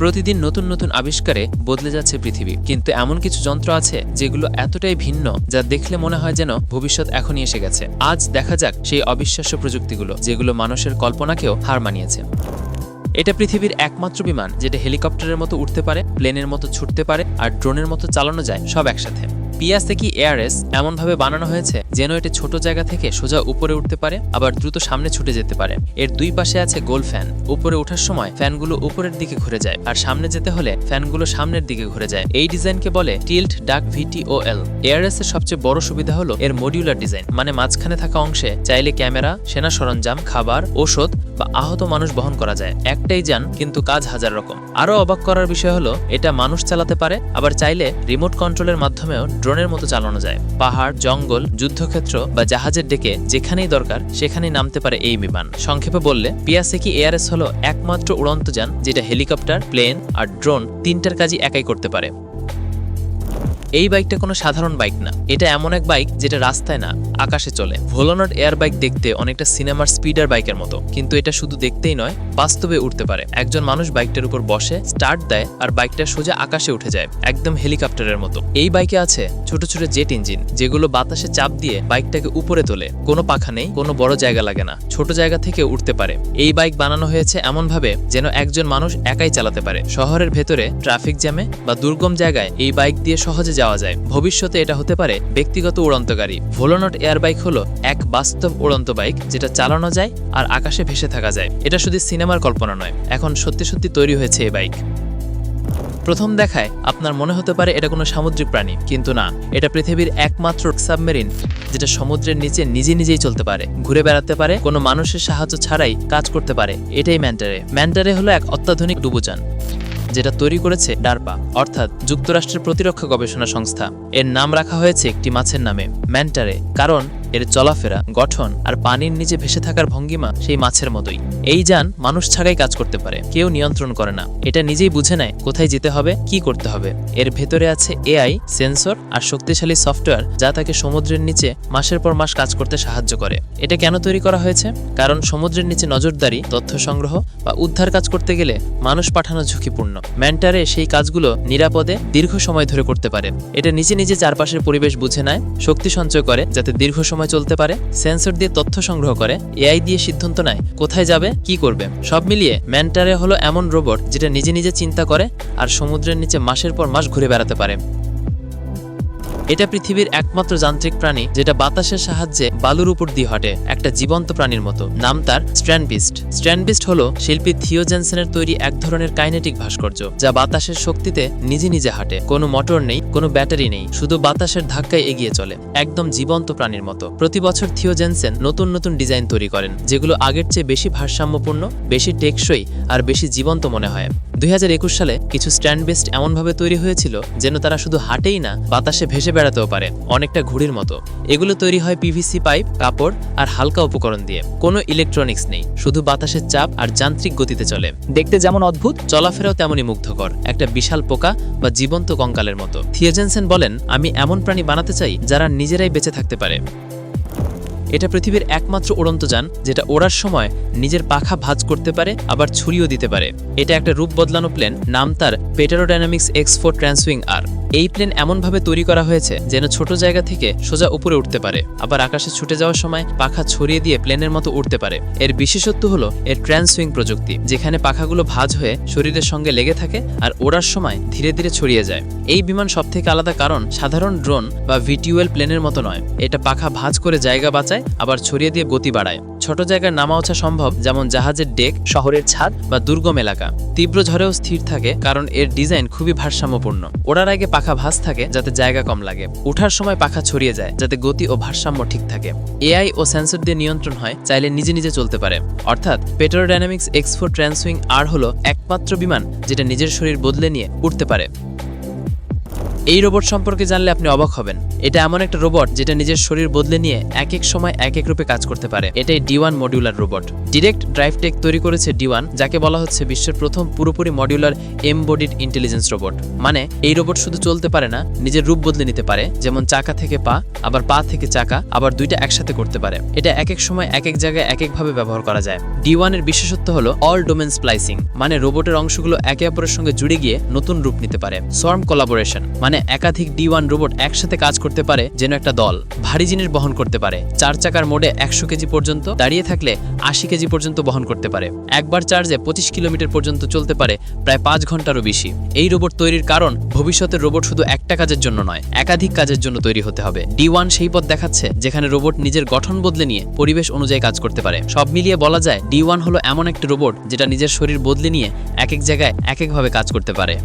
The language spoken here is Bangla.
প্রতিদিন নতুন নতুন আবিষ্কারে বদলে যাচ্ছে পৃথিবী। কিন্তু এমন কিছু যন্ত্র আছে যেগুলো এতটাই ভিন্ন যা দেখলে মনে হয় যেন ভবিষ্যৎ এখনই এসে গেছে। আজ দেখা যাক সেই অবিশ্বাস্য প্রযুক্তিগুলো যেগুলো মানুষের কল্পনাকেও হার মানিয়েছে। এটা পৃথিবীর একমাত্র বিমান যেটা হেলিকপ্টারের মতো উঠতে পারে, প্লেনের মতো ছুটতে পারে আর ড্রোনের মতো চালানো যায় সব একসাথে। পিয়াসেকি এয়ারএস এমনভাবে বানানো হয়েছে যেন এটি ছোট জায়গা থেকে সোজা উপরে উঠতে পারে, আবার দ্রুত সামনে ছুটে যেতে পারে। এর দুই পাশে আছে গোল ফ্যান। উপরে ওঠার সময় ফ্যানগুলো উপরের দিকে ঘুরে যায়, আর সামনে যেতে হলে ফ্যানগুলো সামনের দিকে ঘুরে যায়। এই ডিজাইনকে বলে টিল্ট ডাক ভিটিওএল। এয়ারএস এর সবচেয়ে বড় সুবিধা হলো এর মডিউলার ডিজাইন মানে মাঝখানে থাকা অংশে চাইলে ক্যামেরা, সেনা সরঞ্জাম, খাবার, ঔষধ বা আহত মানুষ বহন করা যায়। একটাই যান, কিন্তু কাজ হাজার রকম। আরও অবাক করার বিষয় হলো, এটা মানুষ চালাতে পারে, আবার চাইলে রিমোট কন্ট্রোলের মাধ্যমেও ড্রোনের মতো চালানো যায়। পাহাড়, জঙ্গল, যুদ্ধক্ষেত্র বা জাহাজের ডেকে যেখানেই দরকার, সেখানেই নামতে পারে এই বিমান। সংক্ষেপে বললে, পিয়াসেকি এয়ারএস হলো একমাত্র উড়ন্ত যান, যেটা হেলিকপ্টার, প্লেন আর ড্রোন তিনটার কাজই একাই করতে পারে। এই বাইকটা কোনো সাধারণ বাইক না। এটা এমন এক বাইক যেটা রাস্তায় না, আকাশে চলে। ভোলোনট এয়ার বাইক দেখতে অনেকটা সিনেমার স্পিডার বাইকের মতো, কিন্তু এটা শুধু দেখতেই নয়, বাস্তবে উঠতে পারে। একজন মানুষ বাইকটার উপর বসে, স্টার্ট দেয় আর বাইকটা সোজা আকাশে উঠে যায়, একদম হেলিকপ্টারের মতো। এই বাইকে আছে ছোট ছোট জেট ইঞ্জিন, যেগুলো বাতাসে চাপ দিয়ে বাইকটাকে উপরে তোলে। কোনো পাখা নেই, কোনো বড় জায়গা লাগে না, ছোট জায়গা থেকে উঠতে পারে। এই বাইক বানানো হয়েছে এমনভাবে যেন একজন মানুষ একাই চালাতে পারে। শহরের ভেতরে ট্রাফিক জ্যামে বা দুর্গম জায়গায় এই বাইক দিয়ে সহজে যাওয়া যায়। ভবিষ্যতে এটা হতে পারে ব্যক্তিগত উড়ন্ত গাড়ি। ভোলোনট এয়ার বাইক হলো এক বাস্তব উড়ন্ত বাইক যেটা চালানো যায় আর আকাশে ভেসে থাকা যায়। এটা শুধু সিনেমার কল্পনা নয়, এখন সত্যি সত্যি তৈরি হয়েছে এই বাইক। প্রথম দেখায় আপনার মনে হতে পারে এটা কোনো সামুদ্রিক প্রাণী, কিন্তু না। এটা পৃথিবীর একমাত্র সাবমেরিন যেটা সমুদ্রের নিচে নিজে নিজেই চলতে পারে, ঘুরে বেড়াতে পারে, কোনো মানুষের সাহায্য ছাড়াই কাজ করতে পারে। এটাই ম্যান্টারে। ম্যান্টারে হলো এক অত্যাধুনিক ডুবোযান যেটা তৈরি করেছে ডারপা অর্থাৎ যুক্তরাষ্ট্রের প্রতিরক্ষা গবেষণা সংস্থা। এর নাম রাখা হয়েছে একটি মাছের নামে, ম্যান্টারে, কারণ এর চলাফেরা, গঠন আর পানির নিচে ভেসে থাকার ভঙ্গিমা সেই মাছের মতোই। এই যান মানুষ ছাড়াই কাজ করতে পারে, কেউ নিয়ন্ত্রণ করে না। এটা নিজেই বুঝে নেয় কোথায় যেতে হবে, কি করতে হবে। এর ভেতরে আছে এআই, সেন্সর আর শক্তিশালী সফটওয়্যার যা তাকে সমুদ্রের নিচে মাসের পর মাস কাজ করতে সাহায্য করে। এটা কেন তৈরি করা হয়েছে? কারণ সমুদ্রের নিচে নজরদারি, তথ্য সংগ্রহ বা উদ্ধার কাজ করতে গেলে মানুষ পাঠানো ঝুঁকিপূর্ণ। ম্যান্টারে সেই কাজগুলো নিরাপদে দীর্ঘ সময় ধরে করতে পারে। এটা নিজে নিজে চারপাশের পরিবেশ বুঝে নেয়, শক্তি সঞ্চয় করে যাতে দীর্ঘ সময় চলতে পারে সেন্সর দিয়ে তথ্য সংগ্রহ করে এআই দিয়ে সিদ্ধান্ত নেয় কোথায় যাবে, কি করবে। সব মিলিয়ে ম্যান্টারে হলো এমন রোবট যেটা নিজে নিজে চিন্তা করে আর সমুদ্রের নিচে মাসের পর মাস ঘুরে বেড়াতে পারে। এটা পৃথিবীর একমাত্র যান্ত্রিক প্রাণী যেটা বাতাসের সাহায্যে বালুর উপর দিয়ে হাঁটে, একটা জীবন্ত প্রাণীর মতো। নাম তার স্ট্র্যান্ডবিস্ট। স্ট্র্যান্ডবিস্ট হলো শিল্পী থিও জেনসেনের তৈরি এক ধরনের কাইনেটিক ভাস্কর্য, যা বাতাসের শক্তিতে নিজে নিজে হাঁটে। কোনো মোটর নেই, কোনো ব্যাটারি নেই, শুধু বাতাসের ধাক্কায় এগিয়ে চলে। একদম জীবন্ত প্রাণীর মতো। প্রতি বছর থিও জেনসেন নতুন নতুন ডিজাইন তৈরি করেন, যেগুলো আগের চেয়ে বেশি ভারসাম্যপূর্ণ, বেশি টেকসই আর বেশি জীবন্ত মনে হয়। দুই হাজার একুশ সালে কিছু স্ট্যান্ড বেস্ট এমনভাবে তৈরি হয়েছিল, যেন তারা শুধু হাঁটেই না, বাতাসে ভেসে বেড়াতেও পারে, অনেকটা ঘুড়ির মতো। এগুলো তৈরি হয় পিভিসি পাইপ, কাপড় আর হালকা উপকরণ দিয়ে। কোনো ইলেকট্রনিক্স নেই, শুধু বাতাসের চাপ আর যান্ত্রিক গতিতে চলে। দেখতে যেমন অদ্ভুত, চলাফেরাও তেমনই মুগ্ধকর। একটা বিশাল পোকা বা জীবন্ত কঙ্কালের মতো। থিয়েজেনসেন বলেন, আমি এমন প্রাণী বানাতে চাই যারা নিজেরাই বেঁচে থাকতে পারে। এটা পৃথিবীর একমাত্র উড়ন্ত যান, যেটা ওড়ার সময় নিজের পাখা ভাঁজ করতে পারে, আবার ছুরিও দিতে পারে। এটা একটা রূপ বদলানো প্লেন, নাম তার পেটারোডাইনামিক্স এক্স ফোর ট্রান্সউইং আর এই প্লেন এমনভাবে তৈরি করা হয়েছে যেন ছোট জায়গা থেকে সোজা উপরে উঠতে পারে। আবার আকাশে ছুটে যাওয়ার সময় পাখা ছড়িয়ে দিয়ে প্লেনের মতো উঠতে পারে। এর বিশেষত্ব হলো এর ট্রান্সউইং প্রযুক্তি, যেখানে পাখাগুলো ভাঁজ হয়ে শরীরের সঙ্গে লেগে থাকে আর ওড়ার সময় ধীরে ধীরে ছড়িয়ে যায়। এই বিমান সবথেকে আলাদা কারণ সাধারণ ড্রোন বা ভিটিউএল প্লেনের মতো নয়। এটা পাখা ভাঁজ করে জায়গা বাঁচায়, আবার ছড়িয়ে দিয়ে গতি বাড়ায়। ছোট জায়গায় নামা ওঠা সম্ভব, যেমন জাহাজের ডেক, শহরের ছাদ বা দুর্গম এলাকা। তীব্র ঝড়েও স্থির থাকে, কারণ এর ডিজাইন খুবই ভারসাম্যপূর্ণ। ওড়ার আগে পাখা ভাস থাকে, যাতে জায়গা কম লাগে। ওঠার সময় পাখা ছড়িয়ে যায়, যাতে গতি ও ভারসাম্য ঠিক থাকে। এআই ও সেন্সর দিয়ে নিয়ন্ত্রণ হয়, চাইলে নিজে নিজে চলতে পারে। অর্থাৎ, পেট্রোডাইনামিক্স এক্স ফোর ট্রান্সুইং আর হলো একমাত্র বিমান, যেটা নিজের শরীর বদলে নিয়ে উঠতে পারে। এই রোবট সম্পর্কে জানলে আপনি অবাক হবেন। এটা এমন একটা রোবট যেটা নিজের শরীর বদলে নিয়ে এক এক সময় এক এক রূপে কাজ করতে পারে। এটাই D one modular robot direct drive tech তৈরি করেছে ডি ওয়ান যাকে বলা হচ্ছে বিশ্বের প্রথম পুরোপুরি মডিউলার এমবডিড ইন্টেলিজেন্স রোবট মানে এই রোবট শুধু চলতে পারে না, নিজের রূপ বদলে নিতে পারে। যেমন চাকা থেকে পা, আবার পা থেকে চাকা, আবার দুইটা একসাথে করতে পারে। এটা এক এক সময় এক এক জায়গায় এক একভাবে ব্যবহার করা যায়। ডি ওয়ানের বিশেষত্ব হলো অল ডোমেন স্প্লাইসিং মানে রোবটের অংশগুলো একে অপরের সঙ্গে জুড়ে গিয়ে নতুন রূপ নিতে পারে। সোয়ার্ম কোলাবোরেশন মানে একাধিক ডি ওয়ান রোবট একসাথে কাজ করতে পারে যেন একটা দল। ভারী জিনিস বহন করতে পারে। চার চাকার মোডে একশো কেজি পর্যন্ত, দাঁড়িয়ে থাকলে আশি কেজি পর্যন্ত বহন করতে পারে। একবার চার্জে পঁচিশ কিলোমিটার পর্যন্ত চলতে পারে, প্রায় পাঁচ ঘন্টারও বেশি। এই রোবট তৈরির কারণ, ভবিষ্যতের রোবট শুধু একটা কাজের জন্য নয়, একাধিক কাজের জন্য তৈরি হতে হবে। ডি ওয়ান সেই পথ দেখাচ্ছে, যেখানে রোবট নিজের গঠন বদলে নিয়ে পরিবেশ অনুযায়ী কাজ করতে পারে। সব মিলিয়ে বলা যায় ডি ওয়ান হলো এমন একটা রোবট যেটা নিজের শরীর বদলে নিয়ে এক এক জায়গায় এক একভাবে কাজ করতে পারে।